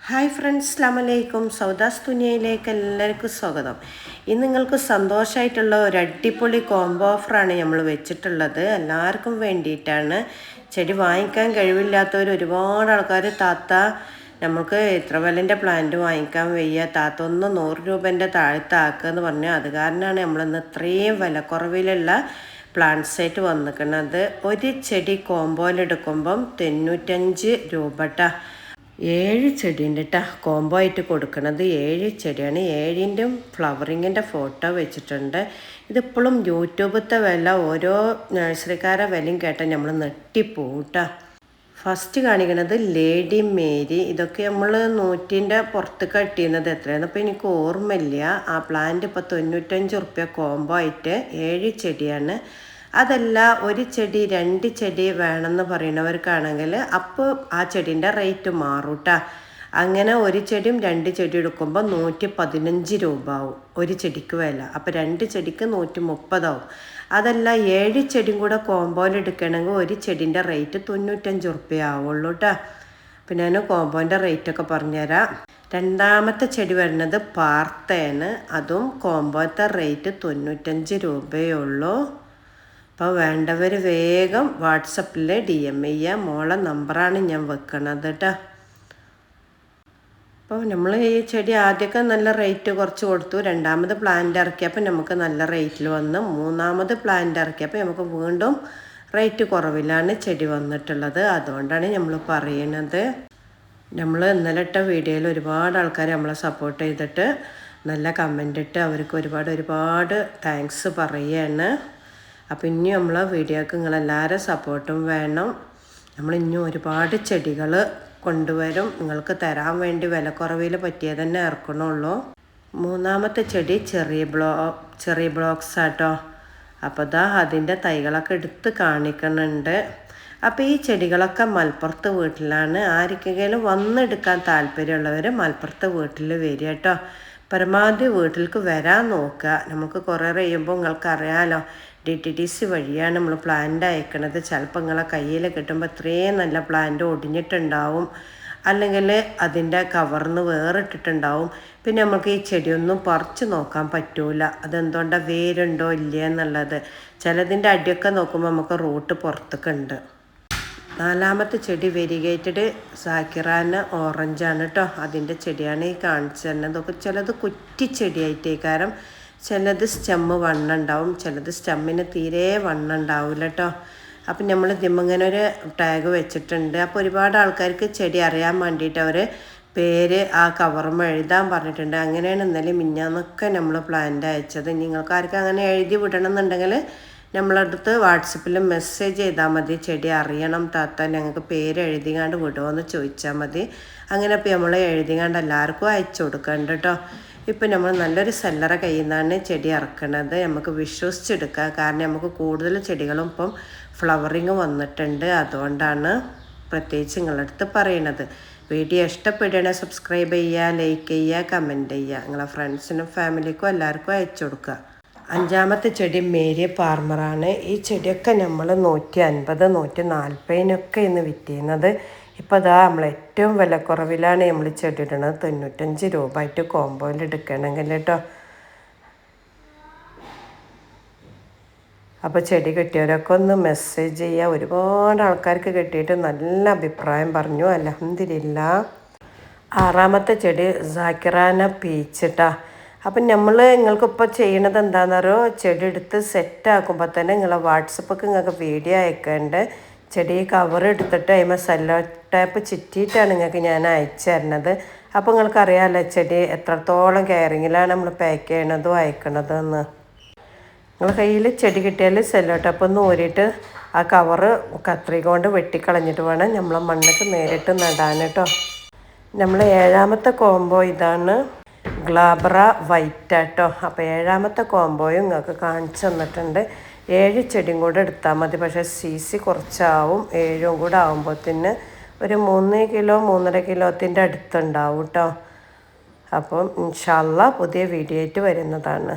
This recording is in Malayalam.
ഹായ് ഫ്രണ്ട്സ് അസ്ലാമലൈക്കും സൗദാസ് തുനിയയിലേക്ക് എല്ലാവർക്കും സ്വാഗതം. ഇന്ന് നിങ്ങൾക്ക് സന്തോഷമായിട്ടുള്ള ഒരു അടിപൊളി കോംബോ ഓഫറാണ് നമ്മൾ വെച്ചിട്ടുള്ളത്. എല്ലാവർക്കും വേണ്ടിയിട്ടാണ്. ചെടി വാങ്ങിക്കാൻ കഴിവില്ലാത്തവർ ഒരുപാട് ആൾക്കാർ താത്ത നമുക്ക് എത്ര വിലന്റെ പ്ലാന്റ് വാങ്ങിക്കാൻ വയ്യ താത്ത ഒന്ന് നൂറ് രൂപേന്റെ താഴത്താക്കുക എന്ന് പറഞ്ഞു അത് കാരണമാണ് നമ്മളിന്ന് ഇത്രയും വിലക്കുറവിലുള്ള പ്ലാന്റ് സെറ്റ് വന്നിരിക്കുന്നത്. ഒരു ചെടി കോമ്പോയിലെടുക്കുമ്പം തൊണ്ണൂറ്റഞ്ച് രൂപ ഏഴ് ചെടീന്റെ കേട്ടോ കോംബോ ആയിട്ട് കൊടുക്കുന്നത് ഏഴ് ചെടിയാണ്. ഏഴിന്റെ ഫ്ലവറിങ്ങിന്റെ ഫോട്ടോ വെച്ചിട്ടുണ്ട്. ഇതിപ്പോഴും യൂട്യൂബത്തെ വില ഓരോ നഴ്സറിക്കാരെ വിലയും കേട്ടാൽ നമ്മൾ നെട്ടിപ്പോട്ടാ ഫസ്റ്റ് കാണിക്കുന്നത് ലേഡി മേരി ഇതൊക്കെ നമ്മൾ നൂറ്റിന്റെ പുറത്ത് കട്ടിയുന്നത് എത്രയാണ് അപ്പോൾ എനിക്ക് ഓർമ്മയില്ല. ആ പ്ലാന്റ് ഇപ്പോൾ തൊണ്ണൂറ്റഞ്ച് റുപ്യ കോംബോ ആയിട്ട് ഏഴ് ചെടിയാണ്. അതല്ല ഒരു ചെടി രണ്ട് ചെടി വേണമെന്ന് പറയുന്നവർക്കാണെങ്കിൽ അപ്പോൾ ആ ചെടീന്റെ റേറ്റ് മാറും കേട്ടോ അങ്ങനെ ഒരു ചെടിയും രണ്ട് ചെടി എടുക്കുമ്പോൾ നൂറ്റി പതിനഞ്ച് രൂപ ആവും ഒരു ചെടിക്ക് വില. അപ്പോൾ രണ്ട് ചെടിക്ക് നൂറ്റി മുപ്പതാവും അതല്ല ഏഴ് ചെടിയും കൂടെ കോമ്പോയിൽ എടുക്കണമെങ്കിൽ ഒരു ചെടീന്റെ റേറ്റ് തൊണ്ണൂറ്റഞ്ച് റുപ്യ ആവുള്ളൂ കേട്ടോ പിന്നെ ഞാൻ കോമ്പോന്റെ റേറ്റൊക്കെ പറഞ്ഞുതരാം. രണ്ടാമത്തെ ചെടി വരുന്നത് പാർത്തേന്. അതും കോമ്പോത്തെ റേറ്റ് തൊണ്ണൂറ്റഞ്ച് രൂപയേ ഉള്ളൂ. അപ്പോൾ വേണ്ടവർ വേഗം വാട്സപ്പിൽ ഡി എം ചെയ്യുക മോളെ നമ്പറാണ് ഞാൻ വെക്കണത് കേട്ടോ അപ്പോൾ നമ്മൾ ഈ ചെടി ആദ്യമൊക്കെ നല്ല റേറ്റ് കുറച്ച് കൊടുത്തു. രണ്ടാമത് പ്ലാന്റ് ഇറക്കിയപ്പോൾ നമുക്ക് നല്ല റേറ്റിൽ വന്ന്. മൂന്നാമത് പ്ലാന്റ് ഇറക്കിയപ്പോൾ നമുക്ക് വീണ്ടും റേറ്റ് കുറവിലാണ് ചെടി വന്നിട്ടുള്ളത്. അതുകൊണ്ടാണ് നമ്മൾ പറയണത്. നമ്മൾ ഇന്നലെ ഇട്ട വീഡിയോയിൽ ഒരുപാട് ആൾക്കാർ നമ്മളെ സപ്പോർട്ട് ചെയ്തിട്ട് നല്ല കമന്റ് ഇട്ട് അവർക്ക് ഒരുപാട് ഒരുപാട് താങ്ക്സ് പറയുകയാണ് അപ്പോൾ ഇനി നമ്മൾ വീഡിയോക്ക് നിങ്ങളെല്ലാവരും സപ്പോർട്ടും വേണം. നമ്മൾ ഇനിയും ഒരുപാട് ചെടികൾ കൊണ്ടുവരും. നിങ്ങൾക്ക് തരാൻ വേണ്ടി വിലക്കുറവിൽ പറ്റിയത് തന്നെ ഇറക്കണുള്ളൂ. മൂന്നാമത്തെ ചെടി ചെറിയ ബ്ലോ ചെറിയ ബ്ലോക്സ് ആട്ടോ. അപ്പോൾ ദാ അതിന്റെ തൈകളൊക്കെ എടുത്ത് കാണിക്കുന്നുണ്ട് അപ്പോൾ ഈ ചെടികളൊക്കെ മലപ്പുറത്ത് വീട്ടിലാണ്. ആർക്കെങ്കിലും വന്നെടുക്കാൻ താല്പര്യമുള്ളവർ മലപ്പുറത്ത് വീട്ടിൽ വരിക കേട്ടോ. പരമാവധി വീട്ടിലേക്ക് വരാൻ നോക്കുക. നമുക്ക് കുറേ കഴിയുമ്പോൾ നിങ്ങൾക്ക് അറിയാമല്ലോ ഡി ടി ടി സി വഴിയാണ് നമ്മൾ പ്ലാന്റ് അയക്കണത്. ചിലപ്പോൾ നിങ്ങളെ കയ്യിൽ കിട്ടുമ്പോൾ ഇത്രയും നല്ല പ്ലാന്റ് ഒടിഞ്ഞിട്ടുണ്ടാവും. അല്ലെങ്കിൽ അതിന്റെ കവറിന് വേറിട്ടിട്ടുണ്ടാവും. പിന്നെ നമുക്ക് ഈ ചെടിയൊന്നും പറിച്ച് നോക്കാൻ പറ്റൂല. അതെന്തുകൊണ്ടാണ് വേരുണ്ടോ ഇല്ല എന്നുള്ളത്. ചിലതിന്റെ അടിയൊക്കെ നോക്കുമ്പോൾ നമുക്ക് റൂട്ട് പുറത്തൊക്കെ ഉണ്ട്. നാലാമത്തെ ചെടി വെരിഗേറ്റഡ് സാക്കിറാന ഓറഞ്ചാണ് കേട്ടോ. അതിന്റെ ചെടിയാണ് ഈ കാണിച്ചു തരുന്നത്. ഇതൊക്കെ ചിലത് കുറ്റിച്ചെടിയായിട്ടേക്കാരം ചിലത് സ്റ്റെമ്മ് വണ്ണുണ്ടാവും ചിലത് സ്റ്റെമ്മിന് തീരെ വണ്ണുണ്ടാവില്ല കേട്ടോ. അപ്പം നമ്മൾ ഇതിമ്മങ്ങനെ ഒരു ടാഗ് വെച്ചിട്ടുണ്ട്. അപ്പോൾ ഒരുപാട് ആൾക്കാർക്ക് ചെടി അറിയാൻ വേണ്ടിയിട്ട് അവർ പേര് ആ കവറും എഴുതാൻ പറഞ്ഞിട്ടുണ്ട്. അങ്ങനെയാണ് ഇന്നലെ മിഞ്ഞാന്നൊക്കെ നമ്മൾ പ്ലാന്റ് അയച്ചത്. നിങ്ങൾക്ക് ആർക്കും അങ്ങനെ എഴുതി വിടണം എന്നുണ്ടെങ്കിൽ നമ്മളടുത്ത് വാട്സപ്പിൽ മെസ്സേജ് ചെയ്താൽ മതി. ചെടി അറിയണം താത്ത ഞങ്ങൾക്ക് പേര് എഴുതികാണ്ട് വിടുമോ എന്ന് ചോദിച്ചാൽ മതി. അങ്ങനെ ഇപ്പോൾ നമ്മൾ എഴുതികാണ്ട് എല്ലാവർക്കും അയച്ചു കൊടുക്കണ്ട കേട്ടോ ഇപ്പം നമ്മൾ നല്ലൊരു സെല്ലറ കയ്യിൽ നിന്നാണ് ചെടി ഇറക്കണത് നമുക്ക് വിശ്വസിച്ചെടുക്കാം. കാരണം നമുക്ക് കൂടുതൽ ചെടികളും ഇപ്പം ഫ്ലവറിങ് വന്നിട്ടുണ്ട്. അതുകൊണ്ടാണ് പ്രത്യേകിച്ച് നിങ്ങളുടെ അടുത്ത് പറയണത്. വീഡിയോ ഇഷ്ടപ്പെടുകയാണെങ്കിൽ സബ്സ്ക്രൈബ് ചെയ്യുക ലൈക്ക് ചെയ്യുക കമന്റ് ചെയ്യുക. നിങ്ങളെ ഫ്രണ്ട്സിനും ഫാമിലിക്കും എല്ലാവർക്കും അയച്ചു കൊടുക്കുക. അഞ്ചാമത്തെ ചെടി മേരിയ പാർമറാണ്. ഈ ചെടിയൊക്കെ നമ്മൾ നൂറ്റി അൻപത് നൂറ്റി നാൽപ്പതിനൊക്കെ ഇന്ന് വിറ്റിയുന്നത് ഇപ്പോൾ അതാ നമ്മൾ ഏറ്റവും വിലക്കുറവിലാണ് നമ്മൾ ചെടി ഇടുന്നത് തൊണ്ണൂറ്റഞ്ച് രൂപ ആയിട്ട് കോമ്പോയിൽ എടുക്കണമെങ്കിൽ കേട്ടോ അപ്പോൾ ചെടി കിട്ടിയവരൊക്കെ ഒന്ന് മെസ്സേജ് ചെയ്യുക ഒരുപാട് ആൾക്കാർക്ക് കിട്ടിയിട്ട് നല്ല അഭിപ്രായം പറഞ്ഞു. അലഹമില്ല ആറാമത്തെ ചെടി സാക്കിറാന പീച്ചിട്ടാ അപ്പം നമ്മൾ നിങ്ങൾക്കിപ്പോൾ ചെയ്യണത് എന്താണെന്ന് പറയുമോ ചെടി എടുത്ത് സെറ്റ് ആക്കുമ്പോൾ തന്നെ നിങ്ങളെ വാട്സപ്പൊക്കെ നിങ്ങൾക്ക് വീഡിയോ അയക്കേണ്ട ചെടി കവർ എടുത്തിട്ട് അതിമ സെല്ലോ ടാപ്പ് ചുറ്റിയിട്ടാണ് നിങ്ങൾക്ക് ഞാൻ അയച്ചു തരണത് അപ്പോൾ നിങ്ങൾക്ക് അറിയാമല്ലോ ചെടി എത്രത്തോളം കെയറിങ്ങിലാണ് നമ്മൾ പാക്ക് ചെയ്യണതും അയക്കണതും എന്ന് നിങ്ങൾ കയ്യിൽ ചെടി കിട്ടിയാൽ സെല്ലോ ടാപ്പ് ഒന്ന് ഊരിയിട്ട് ആ കവറ് കത്രിക കൊണ്ട് വെട്ടിക്കളഞ്ഞിട്ട് വേണം നമ്മളെ മണ്ണൊക്കെ നേരിട്ട് നടാൻ കേട്ടോ. നമ്മൾ ഏഴാമത്തെ കോംബോ ഇതാണ് ഗ്ലാബ്ര വൈറ്റ് ആട്ടോ അപ്പോൾ ഏഴാമത്തെ കോംബോയും നിങ്ങൾക്ക് കാണിച്ചു തന്നിട്ടുണ്ട്. ഏഴ് ചെടിയും കൂടെ എടുത്താൽ മതി. പക്ഷേ സി സി കുറച്ചാവും. ഏഴും കൂടെ ആകുമ്പോഴത്തേന് ഒരു മൂന്ന് കിലോ മൂന്നര കിലോത്തിന്റെ അടുത്തുണ്ടാവും കേട്ടോ അപ്പം ഇൻഷാല്ല പുതിയ വീഡിയോ ആയിട്ട് വരുന്നതാണ്.